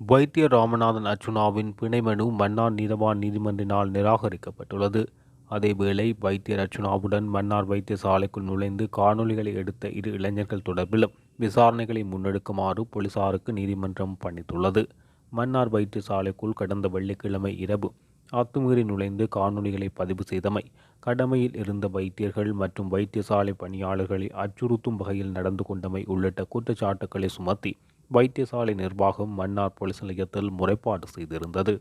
வைத்தியர் ராமநாதன் அர்ச்சுனாவின் பிணைமனு மன்னார் நீதவான் நீதிமன்றினால் நிராகரிக்கப்பட்டுள்ளது. அதேவேளை வைத்தியர் அர்ச்சுனாவுடன் மன்னார் வைத்தியசாலைக்குள் நுழைந்து காணொளிகளை எடுத்த இரு இளைஞர்கள் தொடர்பிலும் விசாரணைகளை முன்னெடுக்குமாறு போலீசாருக்கு நீதிமன்றம் பணித்துள்ளது. மன்னார் வைத்தியசாலைக்குள் கடந்த வெள்ளிக்கிழமை இரவு அத்துமீறி நுழைந்து காணொளிகளை பதிவு செய்தமை கடமையில் இருந்த வைத்தியர்கள் மற்றும் வைத்தியசாலை பணியாளர்களை அச்சுறுத்தும் வகையில் நடந்து கொண்டமை உள்ளிட்ட குற்றச்சாட்டுக்களை சுமத்தி வைத்தியசாலை நிர்வாகம் மன்னார் போலீஸ் நிலையத்தில் முறைப்பாடு செய்திருந்தது.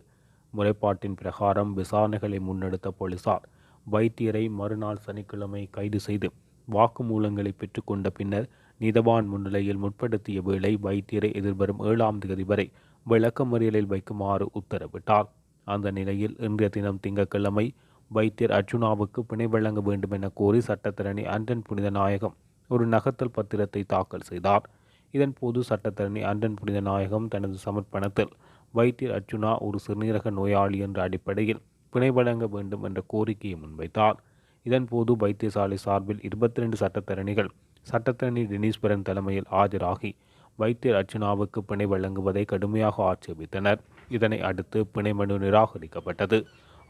முறைப்பாட்டின் பிரகாரம் விசாரணைகளை முன்னெடுத்த போலீசார் வைத்தியரை மறுநாள் சனிக்கிழமை கைது செய்து வாக்குமூலங்களை பெற்றுக்கொண்ட பின்னர் நிதவான் முன்னிலையில் முற்படுத்திய வேளை வைத்தியரை எதிர்வரும் ஏழாம் தேதி வரை விளக்கமறியலில் வைக்குமாறு உத்தரவிட்டார். அந்த நிலையில் இன்றைய தினம் திங்கட்கிழமை வைத்தியர் அர்ஜுனாவுக்கு பிணை வழங்க வேண்டும் என கோரி சட்டத்தரணி அண்டன் புனித நாயகம் ஒரு நகர்த்தல் பத்திரத்தை தாக்கல் செய்தார். இதன் போது சட்டத்தரணி அண்டன் புனித நாயகம் தனது சமர்ப்பணத்தில் வைத்தியர் அர்ஜுனா ஒரு சிறுநீரக நோயாளி என்ற அடிப்படையில் பிணை வழங்க வேண்டும் என்ற கோரிக்கையை முன்வைத்தார். இதன்போது வைத்தியசாலை சார்பில் இருபத்தி ரெண்டு சட்டத்தரணிகள் சட்டத்தரணி டெனிஸ்வரன் தலைமையில் ஆஜராகி வைத்தியர் அர்ச்சனாவுக்கு பிணை வழங்குவதை கடுமையாக ஆட்சேபித்தனர். இதனை அடுத்து பிணை மனு நிராகரிக்கப்பட்டது.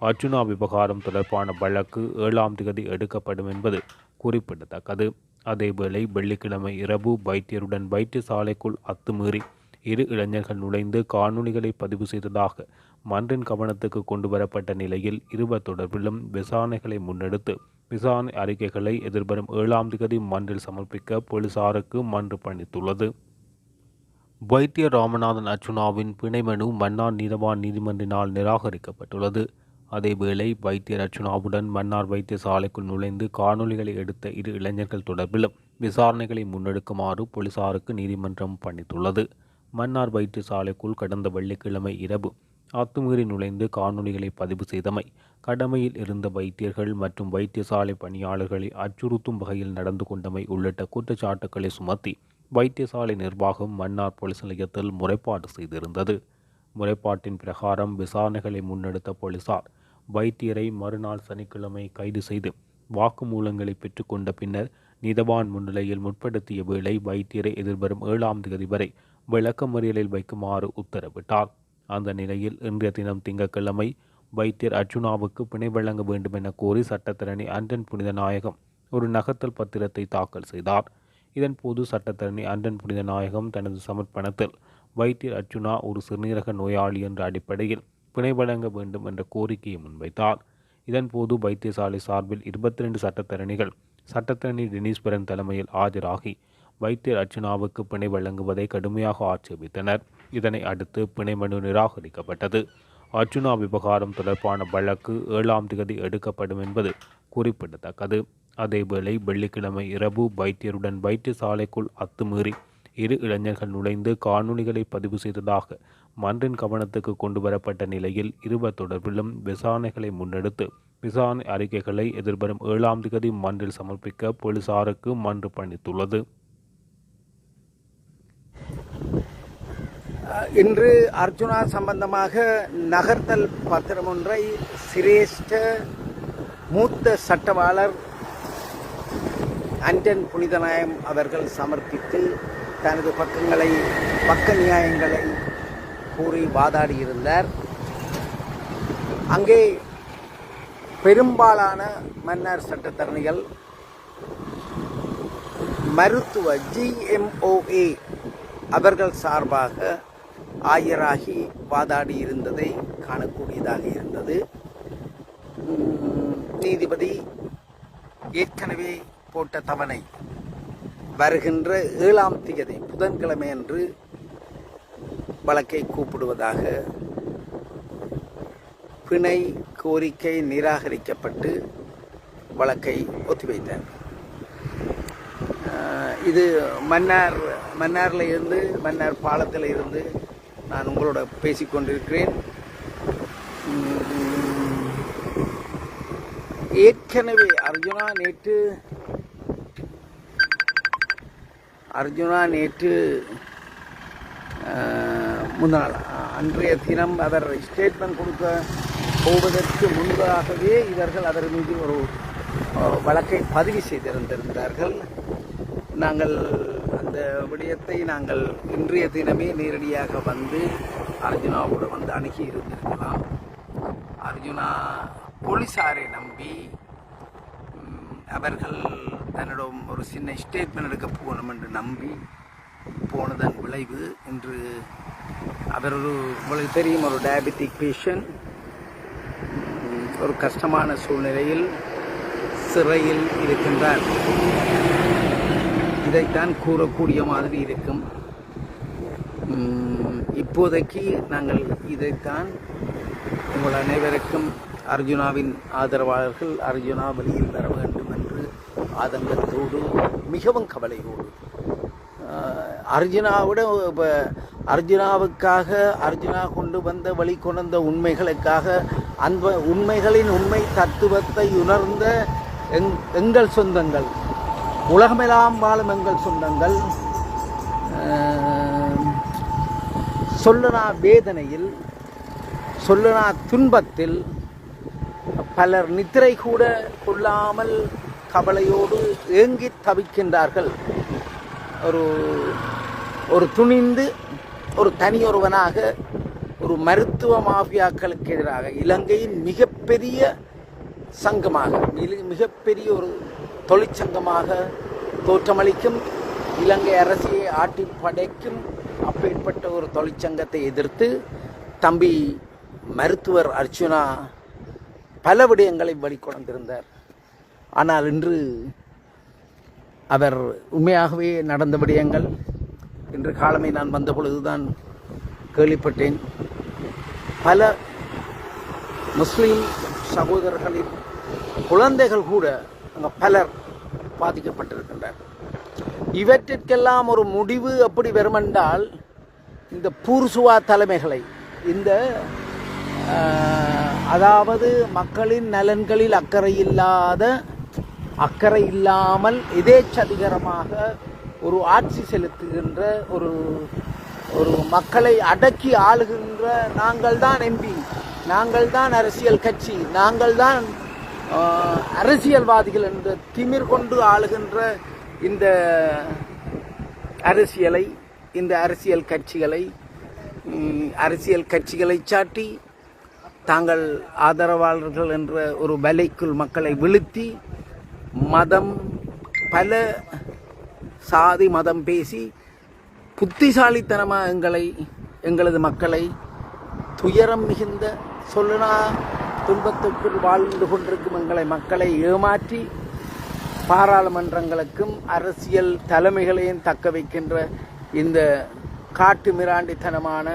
அர்ஜுனா விவகாரம் தொடர்பான வழக்கு ஏழாம் தேதி எடுக்கப்படும் என்பது குறிப்பிடத்தக்கது. அதேவேளை வெள்ளிக்கிழமை இரவு வைத்தியருடன் வைத்தியசாலைக்குள் அத்துமீறி இரு இளைஞர்கள் நுழைந்து காணொலிகளை பதிவு செய்ததாக மன்றின் கவனத்துக்கு கொண்டு வரப்பட்ட நிலையில் இருவர் தொடர்பிலும் விசாரணைகளை முன்னெடுத்து விசாரணை அறிக்கைகளை எதிர்வரும் ஏழாம் திகதி மன்றில் சமர்ப்பிக்க போலீசாருக்கு மன்று பணித்துள்ளது. வைத்தியர் ராமநாதன் அர்ச்சுனாவின் பிணை மனு மன்னார் நீதவான் நீதிமன்றினால் நிராகரிக்கப்பட்டுள்ளது. அதேவேளை வைத்திய அர்ச்சுனாவுடன் மன்னார் வைத்தியசாலைக்குள் நுழைந்து காணொலிகளை எடுத்த இரு இளைஞர்கள் தொடர்பிலும் விசாரணைகளை முன்னெடுக்குமாறு போலீசாருக்கு நீதிமன்றம் பணித்துள்ளது. மன்னார் வைத்தியசாலைக்குள் கடந்த வெள்ளிக்கிழமை இரவு அத்துமீறி நுழைந்து காணொலிகளை பதிவு செய்தமை கடமையில் இருந்த வைத்தியர்கள் மற்றும் வைத்தியசாலை பணியாளர்களை அச்சுறுத்தும் வகையில் நடந்து கொண்டமை உள்ளிட்ட குற்றச்சாட்டுக்களை சுமத்தி வைத்தியசாலை நிர்வாகம் மன்னார் போலீஸ் நிலையத்தில் முறைப்பாடு செய்திருந்தது. முறைப்பாட்டின் பிரகாரம் விசாரணைகளை முன்னெடுத்த போலீசார் வைத்தியரை மறுநாள் சனிக்கிழமை கைது செய்து வாக்குமூலங்களை பெற்றுக்கொண்ட பின்னர் நிதவான் முன்னிலையில் முற்படுத்திய வேளை வைத்தியரை எதிர்வரும் ஏழாம் தேதி வரை விளக்கமறியலில் வைக்குமாறு உத்தரவிட்டார். அந்த நிலையில் இன்றைய தினம் திங்கட்கிழமை வைத்தியர் அர்ஜுனாவுக்கு பிணை வழங்க வேண்டும் என கோரி சட்டத்தரணி அண்டன் புனித நாயகம் ஒரு நகர்த்தல் பத்திரத்தை தாக்கல் செய்தார். இதன்போது சட்டத்தரணி அண்டன் புனித நாயகம் தனது சமர்ப்பணத்தில் வைத்தியர் அர்ஜுனா ஒரு சிறுநீரக நோயாளி என்ற அடிப்படையில் பிணை வழங்க வேண்டும் என்ற கோரிக்கையை முன்வைத்தார். இதன்போது வைத்தியசாலை சார்பில் இருபத்தி ரெண்டு சட்டத்தரணிகள் சட்டத்தரணி டெனிஸ்வரன் தலைமையில் ஆஜராகி வைத்தியர் அர்ச்சனாவுக்கு பிணை வழங்குவதை கடுமையாக ஆட்சேபித்தனர். இதனை அடுத்து பிணை மனு நிராகரிக்கப்பட்டது. அர்ஜுனா விவகாரம் தொடர்பான வழக்கு ஏழாம் தேதி எடுக்கப்படும் என்பது குறிப்பிடத்தக்கது. அதேவேளை வெள்ளிக்கிழமை இரவு வைத்தியருடன் வைத்தியசாலைக்குள் அத்துமீறி இரு இளைஞர்கள் நுழைந்து காணொலிகளை பதிவு செய்ததாக மன்றின் கவனத்துக்கு கொண்டு வரப்பட்ட நிலையில் இருவர் தொடர்பிலும் விசாரணைகளை முன்னெடுத்து விசாரணை அறிக்கைகளை எதிர்வரும் ஏழாம் தேதி மன்றில் சமர்ப்பிக்க போலீசாருக்கு மன்று பணித்துள்ளது. இன்று அர்ஜுனா சம்பந்தமாக நகர்த்தல் பத்திரம் ஒன்றை சிரேஷ்ட மூத்த சட்டவாளர் அண்டன் புனிதநாயம் அவர்கள் சமர்ப்பித்து தனது பக்கங்களை பக்க நியாயங்களை கூறி வாதாடியிருந்தார் அங்கே பெரும்பாலான மன்னர் சட்டத்தரணிகள் மருத்துவ ஜிஎம்ஓஏ அவர்கள் சார்பாக ஆயராகி வாதாடி இருந்ததை காணக்கூடியதாக இருந்தது. நீதிபதி ஏற்கனவே போட்ட தவணை வருகின்ற ஏழாம் தேதி புதன்கிழமை அன்று வழக்கை கூப்பிடுவதாக பிணை கோரிக்கை நிராகரிக்கப்பட்டு வழக்கை ஒத்திவைத்தார். இது மன்னார் மன்னாரில் இருந்து மன்னார் பாலத்தில் இருந்து நான் உங்களோட பேசிக்கொண்டிருக்கிறேன். ஏற்கனவே அர்ஜுனா நேற்று அர்ஜுனா நேற்று முன்னாள். அன்றைய தினம் அவர் ஸ்டேட்மெண்ட் கொடுக்க போவதற்கு முன்பதாகவே இவர்கள் அதன் மீது ஒரு வழக்கை பதிவு செய்திருந்திருந்தார்கள். நாங்கள் அந்த விடயத்தை நாங்கள் இன்றைய தினமே நேரடியாக வந்து அர்ஜுனாவோடு வந்து அணுகி இருந்திருக்கலாம். அர்ஜுனா போலீஸாரை நம்பி அவர்கள் தன்னிடம் ஒரு சின்ன ஸ்டேட்மெண்ட் எடுக்க போகணும் என்று நம்பி போனதன் விளைவு இன்று அவர் ஒரு உங்களுக்கு தெரியும் ஒரு டயபெட்டிக் பேஷண்ட் ஒரு கஷ்டமான சூழ்நிலையில் சிறையில் இருக்கின்றார். இதைத்தான் கூறக்கூடிய மாதிரி இருக்கும். இப்போதைக்கு நாங்கள் இதைத்தான் உங்கள் அனைவருக்கும் அர்ஜுனாவின் ஆதரவாளர்கள் அர்ஜுனா வெளியில் வர வேண்டும் என்று ஆதங்கத்தோடு மிகவும் கவலையோடு அர்ஜுனாவிட இப்போ அர்ஜுனாவுக்காக அர்ஜுனா கொண்டு வந்த வழி கொண்ட உண்மைகளுக்காக அந்த உண்மைகளின் உண்மை தத்துவத்தை உணர்ந்த எங் எங்கள் சொந்தங்கள். உலகமெல்லாம் வாழும் எங்கள் சொந்தங்கள். சொல்லனா சொல்லுனா வேதனையில் சொல்லுனா துன்பத்தில் பலர் நித்திரை கூட கொள்ளாமல் கவலையோடு ஏங்கி தவிக்கின்றார்கள். ஒரு ஒரு துணிந்து ஒரு தனியொருவனாக ஒரு மருத்துவ மாஃபியாக்களுக்கு எதிராக இலங்கையின் மிகப்பெரிய சங்கமாக மிக- மிகப்பெரிய ஒரு தொழிற்சங்கமாக தோற்றமளிக்கும் இலங்கை அரசியை ஆட்டி படைக்கும் அப்பேற்பட்ட ஒரு தொழிற்சங்கத்தை எதிர்த்து தம்பி மருத்துவர் அர்ச்சுனா பல விடயங்களை வெளிக்கொண்டிருந்தார் ஆனால் இன்று அவர் உண்மையாகவே நடந்த விடயங்கள் இன்று காலமே நான் வந்த பொழுதுதான் கேள்விப்பட்டேன். பல முஸ்லீம் சகோதரர்களின் குழந்தைகள் கூட அங்கே பலர் பாதிக்கப்பட்டிருக்கின்றனர். இவற்றிற்கெல்லாம் ஒரு முடிவு எப்படி வருமென்றால் இந்த பூர்சுவா தலைமைகளை இந்த அதாவது மக்களின் நலன்களில் அக்கறை இல்லாத அக்கறை இல்லாமல் எதேச்சதிகரமாக ஒரு ஆட்சி செலுத்துகின்ற ஒரு ஒரு மக்களை அடக்கி ஆளுகின்ற நாங்கள் தான் எம்பி நாங்கள் தான் அரசியல் கட்சி நாங்கள் தான் அரசியல்வாதிகள் என்ற திமிர் கொண்டு ஆளுகின்ற இந்த அரசியலை இந்த அரசியல் கட்சிகளை அரசியல் கட்சிகளை சாட்டி தாங்கள் ஆதரவாளர்கள் என்ற ஒரு வலைக்குள் மக்களை வீழ்த்தி மதம் பல சாதி மதம் பேசி புத்திசாலித்தனமாக எங்களை எங்களது மக்களை துயரம் மிகுந்த சொல்லுனா துன்பத்துக்குள் வாழ்ந்து கொண்டிருக்கும் எங்களை மக்களை ஏமாற்றி பாராளுமன்றங்களுக்கும் அரசியல் தலைமைகளையும் தக்க வைக்கின்ற இந்த காட்டு மிராண்டித்தனமான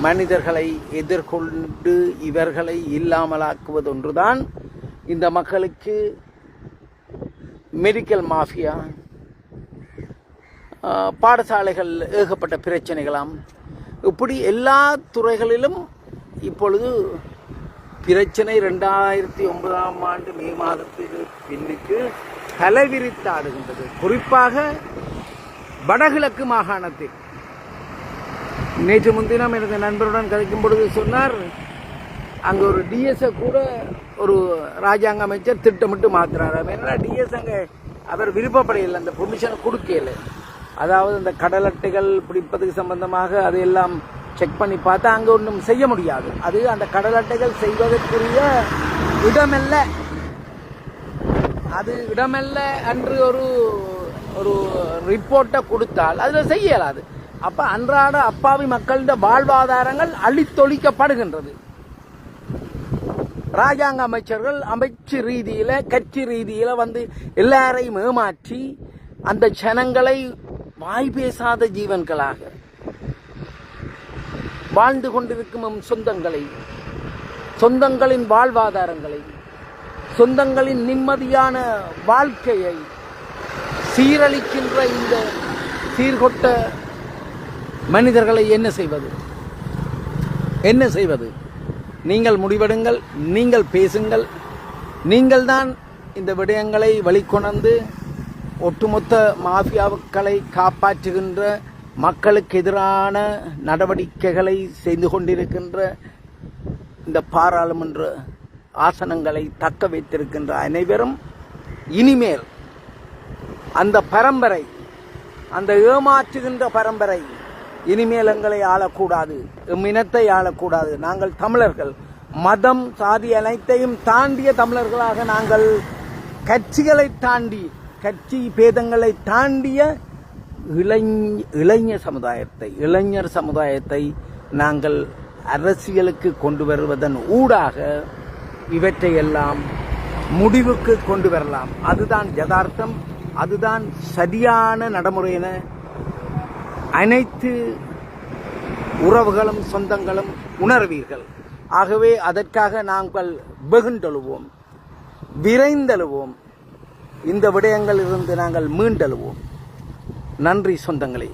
மனிதர்களை எதிர்கொண்டு இவர்களை இல்லாமலாக்குவது ஒன்றுதான் இந்த மக்களுக்கு மெடிக்கல் மாஃபியா பாடசாலைகள் ஏகப்பட்ட பிரச்சனைகளாம். இப்படி எல்லா துறைகளிலும் இப்பொழுது பிரச்சனை ரெண்டாயிரத்தி ஒன்பதாம் ஆண்டு மே மாதத்துக்கு பின்னுக்கு தலைவிரித்தாடுகின்றது. குறிப்பாக வடகிழக்கு மாகாணத்தில். நேற்று முன்தினம் எனது நண்பருடன் கதைக்கும் பொழுது சொன்னார் அங்கே ஒரு டிஎஸ்ஐ கூட ஒரு ராஜாங்க அமைச்சர் திட்டமிட்டு மாத்துறாரு. ஏன்னா டிஎஸ் அங்கே அவர் விருப்பப்படையில் அந்த பொமிஷனை கொடுக்கல. அதாவது இந்த கடல் அட்டைகள் பிடிப்பதுக்கு சம்பந்தமாக அதையெல்லாம் செக் பண்ணி பார்த்தா அங்கே ஒன்றும் செய்ய முடியாது. அது அந்த கடல் அட்டைகள் செய்வதற்குரிய இடமல்ல. அது இடமல்ல என்று ஒரு ஒரு ரிப்போர்ட்டை கொடுத்தால் அதில் செய்ய இயலாது அப்போ அன்றாட அப்பாவி மக்களின் வாழ்வாதாரங்கள் அழித்தொழிக்கப்படுகின்றது ராஜாங்க அமைச்சர்கள் அமைச்சு ரீதியில் கட்சி ரீதியில் வந்து எல்லாரையும் ஏமாற்றி அந்த ஜனங்களை வாய் பேசாத ஜீவன்களாக வாழ்ந்து கொண்டிருக்கும் சொந்தங்களை சொந்தங்களின் வாழ்வாதாரங்களை சொந்தங்களின் நிம்மதியான வாழ்க்கையை சீரழிக்கின்ற இந்த சீர்கொட்ட மனிதர்களை என்ன செய்வது? என்ன செய்வது? நீங்கள் முடிவெடுங்கள் நீங்கள் பேசுங்கள். நீங்கள் தான் இந்த விடயங்களை வழிகொணர்ந்து ஒட்டுமொத்த மாஃபியாக்களை காப்பாற்றுகின்ற மக்களுக்கு எதிரான நடவடிக்கைகளை செய்து கொண்டிருக்கின்ற இந்த பாராளுமன்ற ஆசனங்களை தக்க வைத்திருக்கின்ற அனைவரும் இனிமேல் அந்த பரம்பரை அந்த ஏமாற்றுகின்ற பரம்பரை இனிமேல் எங்களை ஆளக்கூடாது எம் இனத்தை ஆளக்கூடாது. நாங்கள் தமிழர்கள். மதம் சாதி அனைத்தையும் தாண்டிய தமிழர்களாக நாங்கள் கட்சிகளை தாண்டி கட்சி பேதங்களை தாண்டிய இளைஞ இளைஞர் சமுதாயத்தை இளைஞர் சமுதாயத்தை நாங்கள் அரசியலுக்கு கொண்டு வருவதன் ஊடாக இவற்றையெல்லாம் முடிவுக்கு கொண்டு வரலாம். அதுதான் யதார்த்தம் அதுதான் சரியான நடைமுறை என அனைத்து உறவுகளும் சொந்தங்களும் உணர்வீர்கள். ஆகவே அதற்காக நாங்கள் வெகுண்டெழுவோம் விரைந்தெழுவோம். இந்த விடயங்களிலிருந்து நாங்கள் மீண்டெழுவோம். நன்றி சொந்தங்களே.